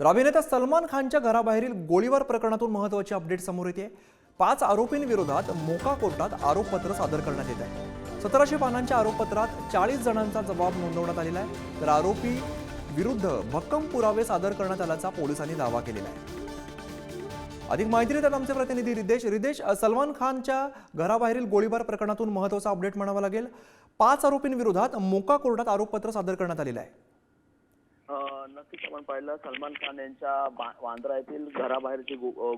तर अभिनेता सलमान खानच्या घराबाहेरील गोळीबार प्रकरणातून महत्त्वाची अपडेट समोर येते. पाच आरोपींविरोधात मोका कोर्टात आरोपपत्र सादर करण्यात येत आहे. सतराशे पानांच्या आरोपपत्रात चाळीस जणांचा जबाब नोंदवण्यात आलेला आहे. तर आरोपी विरुद्ध भक्कम पुरावे सादर करण्यात आल्याचा पोलिसांनी दावा केलेला आहे. अधिक माहिती देतात आमचे प्रतिनिधी रिदेश. रिदेश सलमान खानच्या घराबाहेरील गोळीबार प्रकरणातून महत्त्वाचा अपडेट म्हणावा लागेल. पाच आरोपींविरोधात मोका कोर्टात आरोपपत्र सादर करण्यात आलेलं आहे. नक्कीच आपण पाहिलं सलमान खान यांच्या वांद्रा येथील घराबाहेर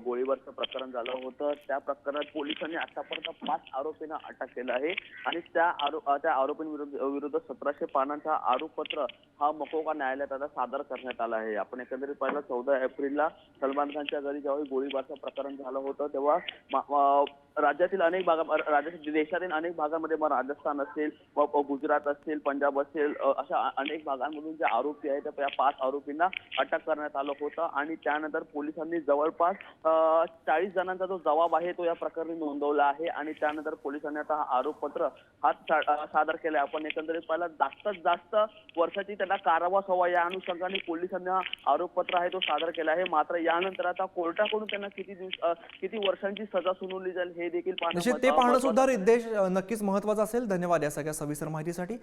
गोळीबारचं प्रकरण झालं होतं. त्या प्रकरणात पोलिसांनी आतापर्यंत पाच आरोपींना अटक केलं आहे आणि त्या आरो त्या आरोपींविरुद्ध विरुद्ध सतराशे पानांचा आरोपपत्र हा मकोका न्यायालयात आता सादर करण्यात आला आहे. आपण एकंदरीत पाहिलं चौदा एप्रिलला सलमान खानच्या घरी जेव्हा गोळीबारचं प्रकरण झालं होतं तेव्हा राज्यातील अनेक भागा राज्यातील देशातील अनेक भागांमध्ये मग राजस्थान असेल व गुजरात असेल पंजाब असेल अशा अनेक भागांमधून जे आरोपी आहेत त्या पाच आरोपींना अटक करण्यात आलं होतं. आणि त्यानंतर पोलिसांनी जवळपास चाळीस जणांचा जो जबाब आहे तो या प्रकरणी नोंदवला आहे. आणि त्यानंतर पोलिसांनी आता हा आरोपपत्र हा अ, सादर केलाय. आपण एकंदरीत पाहिलं जास्तीत जास्त वर्षाची त्यांना कारावास हवा. या अनुषंगाने पोलिसांनी हा आरोपपत्र आहे तो सादर केला आहे. मात्र यानंतर आता कोर्टाकडून त्यांना किती दिवस किती वर्षांची सजा सुनावली जाईल हे देखील पाहणं निश्चित ते पाहणं सुद्धा नक्कीच महत्त्वाचं असेल. धन्यवाद या सगळ्या सविस्तर माहितीसाठी.